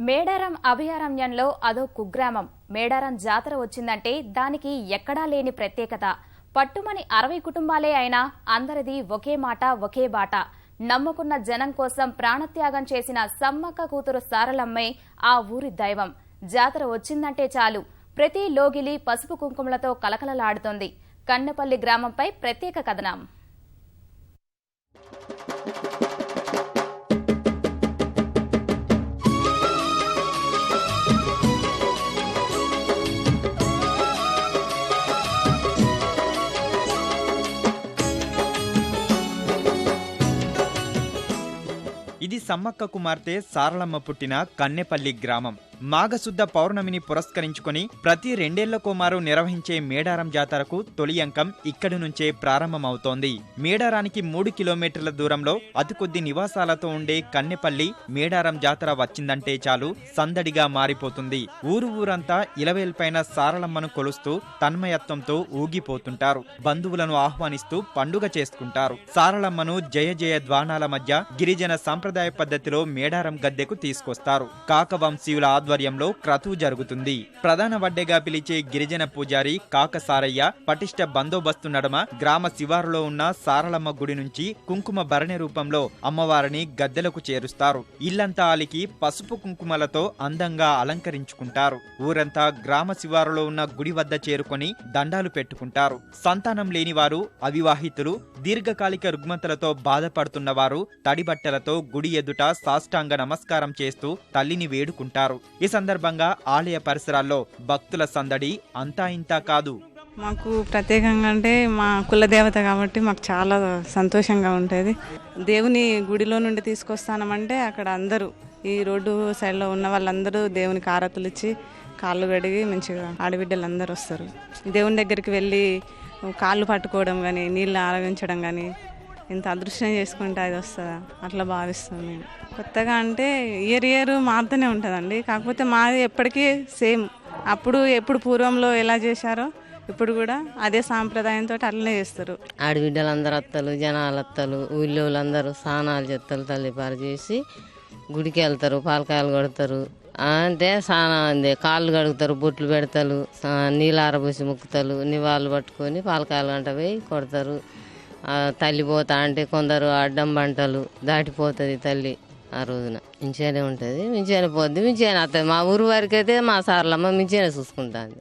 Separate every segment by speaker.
Speaker 1: మేడారం అభయారణ్యంలో అదో కుగ్రామం. మేడారం జాతర వచ్చిందంటే దానికి ఎక్కడా లేని ప్రత్యేకత. పట్టుమని అరవై కుటుంబాలే అయినా అందరిది ఒకే మాట ఒకే బాట. నమ్ముకున్న జనం కోసం ప్రాణత్యాగం చేసిన సమ్మక్క కూతురు సారలమ్మే ఆ ఊరి దైవం. జాతర వచ్చిందంటే చాలు. ప్రతి లోగిలి పసుపు కుంకుమలతో కలకలలాడుతోంది. కన్నపల్లి గ్రామంపై ప్రత్యేక కథనం.
Speaker 2: సమ్మక్క కుమార్తె సారలమ్మ పుట్టిన కన్నెపల్లి గ్రామం. మాఘశుద్ధ పౌర్ణమిని పురస్కరించుకొని ప్రతి రెండేళ్ళకోమారు నిర్వహించే మేడారం జాతరకు తొలి అంకం ఇక్కడి నుంచే ప్రారంభమవుతోంది. మేడారానికి మూడు కిలోమీటర్ల దూరంలో అతి కొద్ది నివాసాలతో ఉండే కన్నెపల్లి మేడారం జాతర వచ్చిందంటే చాలు సందడిగా మారిపోతుంది. ఊరు ఊరంతా ఇలవేల్పైన సారలమ్మను కొలుస్తూ తన్మయత్వంతో ఊగిపోతుంటారు. బంధువులను ఆహ్వానిస్తూ పండుగ చేసుకుంటారు. సారలమ్మను జయ జయ ద్వానాల మధ్య గిరిజన సాంప్రదాయ పద్ధతిలో మేడారం గద్దెకు తీసుకొస్తారు. కాకవంశీయుల ఆధ్వర్యంలో క్రతువు జరుగుతుంది. ప్రధాన వడ్డేగా పిలిచే గిరిజన పూజారి కాకసారయ్య పటిష్ట బందోబస్తు నడమ గ్రామ శివారులో ఉన్న సారలమ్మ గుడి నుంచి కుంకుమ భరణి రూపంలో అమ్మవారిని గద్దెలకు చేరుస్తారు. ఇల్లంతా ఆలికి పసుపు కుంకుమలతో అందంగా అలంకరించుకుంటారు. ఊరంతా గ్రామ శివారులో ఉన్న గుడి వద్ద చేరుకొని దండాలు పెట్టుకుంటారు. సంతానం లేని వారు అవివాహితులు దీర్ఘకాలిక రుగ్మతలతో బాధపడుతున్నవారు తడిబట్టలతో గుడి ఎదుట సాష్టాంగ నమస్కారం చేస్తూ తల్లిని వేడుకుంటారు. ఈ సందర్భంగా ఆలయ పరిసరాల్లో భక్తుల సందడి అంతా ఇంతా కాదు.
Speaker 3: మాకు ప్రత్యేకంగా అంటే మా కుల దేవత కాబట్టి మాకు చాలా సంతోషంగా ఉంటుంది. దేవుని గుడిలో నుండి తీసుకొస్తానమంటే అక్కడ అందరూ ఈ రోడ్డు సైడ్లో ఉన్న వాళ్ళందరూ దేవునికి ఆరతులు ఇచ్చి కాళ్ళు కడిగి మంచిగా ఆడబిడ్డలు అందరూ వస్తారు. దేవుని దగ్గరికి వెళ్ళి కాళ్ళు పట్టుకోవడం కానీ నీళ్ళు ఆరగించడం కానీ ఇంత అదృష్టం చేసుకుంటే అది వస్తుందా? అట్లా భావిస్తాం మేము కొత్తగా అంటే ఇయర్ ఇయర్ మారుతూనే ఉంటుందండి. కాకపోతే మాది ఎప్పటికీ సేమ్. అప్పుడు ఎప్పుడు పూర్వంలో ఎలా చేశారో ఇప్పుడు కూడా అదే సాంప్రదాయంతో అట్లనే చేస్తారు.
Speaker 4: ఆడబిడ్డలందరూ అత్తలు జనాలు అత్తలు ఊళ్ళో వాళ్ళందరూ స్నానాలు చెత్తలు తల్లిపారు చేసి గుడికి వెళ్తారు పాలకాయలు కొడతారు. అంటే చాలా మంది కాళ్ళు కడుగుతారు బొట్లు పెడతారు నీళ్ళు ఆరబోసి ముక్కుతారు నివాళులు పట్టుకొని పాలకాయలు గంట పోయి కొడతారు. తల్లి పోతా అంటే కొందరు అడ్డం పంటలు దాటిపోతుంది తల్లి ఆ రోజున. మంచిగానే ఉంటుంది మంచిగానే పోద్ది మంచిగానే వస్తుంది మా ఊరు వరకు అయితే మా సార్లమ్మ మంచిగానే చూసుకుంటుంది.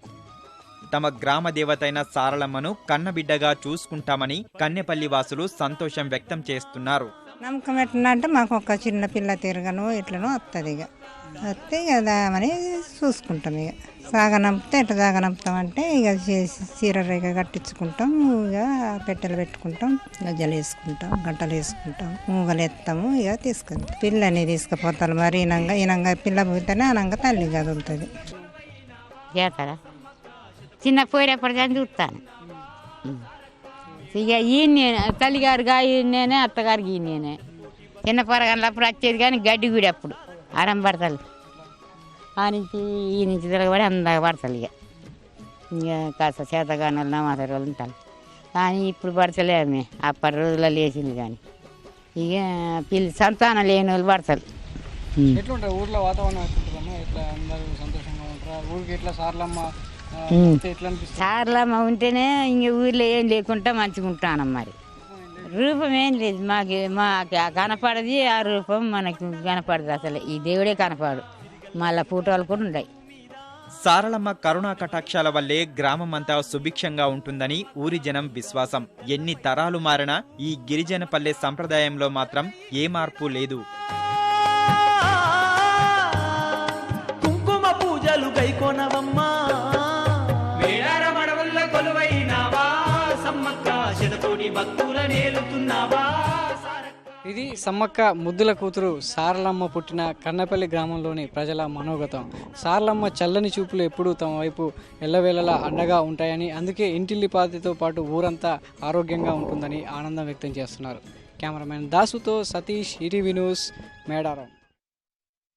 Speaker 2: తమ గ్రామ దేవతైన సారలమ్మను కన్నబిడ్డగా చూసుకుంటామని కన్నెపల్లి వాసులు సంతోషం వ్యక్తం చేస్తున్నారు.
Speaker 5: నమ్మకం ఎట్లా అంటే మాకు ఒక చిన్న పిల్ల తిరగను ఎట్లనో వస్తుంది ఇక వస్తే ఇక దామని చూసుకుంటాం ఇక సాగనంపితే ఎట్లా సాగనంపుతాం అంటే ఇక చేసి చీర రేగ కట్టించుకుంటాం ఇక పెట్టెలు పెట్టుకుంటాం గజ్జలు వేసుకుంటాం గంటలు వేసుకుంటాం మూగలు ఎత్తాము ఇక తీసుకుంటాం పిల్లని తీసుకుపోతారు మరి ఇనంగా ఇనంగా పిల్ల పోతేనే అనంగా తల్లి కదులుతుంది
Speaker 6: చేస్తారా? చిన్న పోయేటప్పుడు కానీ చూస్తాను. ఇక ఈ నేనే తల్లిగారుగా ఈ నేనే అత్తగారికి ఈ నేనే చిన్న పొరగన్నప్పుడు వచ్చేది కానీ గడ్డి గుడి అప్పుడు ఆడం ఆ నుంచి ఈ నుంచి తిరగబడి అందాక పడతారు ఇక. ఇక కాస్త చేతగానాలు నమాసారు వాళ్ళు ఉంటారు. కానీ ఇప్పుడు పడతలేమే. అప్పటి రోజుల్లో లేచింది కానీ. ఇక పిల్లి సంతానం లేని వాళ్ళు పడతారు.
Speaker 7: ఎట్లుంటారు ఊర్లో వాతావరణం ఎట్లుంటుందమ్మా? ఎట్లా అందరూ సంతోషంగా ఉంటారా? ఊరికి ఎట్లా సార్లమ్మ ఆ, వస్తే ఎట్లా అనిపిస్తుంది?
Speaker 6: సార్లమ్మ ఉంటేనే ఇంక ఊర్లో ఏం లేకుండా మంచిగా ఉంటానం మరి. రూపం ఏం లేదు. మాకు మాకు కనపడది ఆ రూపం మనకు కనపడదు అసలు. ఈ దేవుడే కనపడు మళ్ళా ఫోటోలు కూడా ఉన్నాయి
Speaker 2: సారలమ్మ కరుణా కటాక్షాల వల్లే గ్రామమంతా సుభిక్షంగా ఉంటుందని ఊరి జనం విశ్వాసం. ఎన్ని తరాలు మారినా ఈ గిరిజన పల్లె సంప్రదాయంలో మాత్రం ఏ మార్పు లేదు.
Speaker 8: కుంకుమ పూజలు గైకోనవమ్మా. వేడారమడవుల్ల కొలువైనావా? సమ్మక్క శతకోటి భక్తుల నేలుతున్నావా?
Speaker 7: ఇది సమ్మక్క ముద్దుల కూతురు సారలమ్మ పుట్టిన కన్నపల్లి గ్రామంలోని ప్రజల మనోగతం. సారలమ్మ చల్లని చూపులు ఎప్పుడూ తమ వైపు ఎల్లవేళలా అండగా ఉంటాయని అందుకే ఇంటిల్లిపాతితో పాటు ఊరంతా ఆరోగ్యంగా ఉంటుందని ఆనందం వ్యక్తం చేస్తున్నారు. కెమెరామెన్ దాసుతో సతీష్ ఈటీవీ న్యూస్ మేడారం.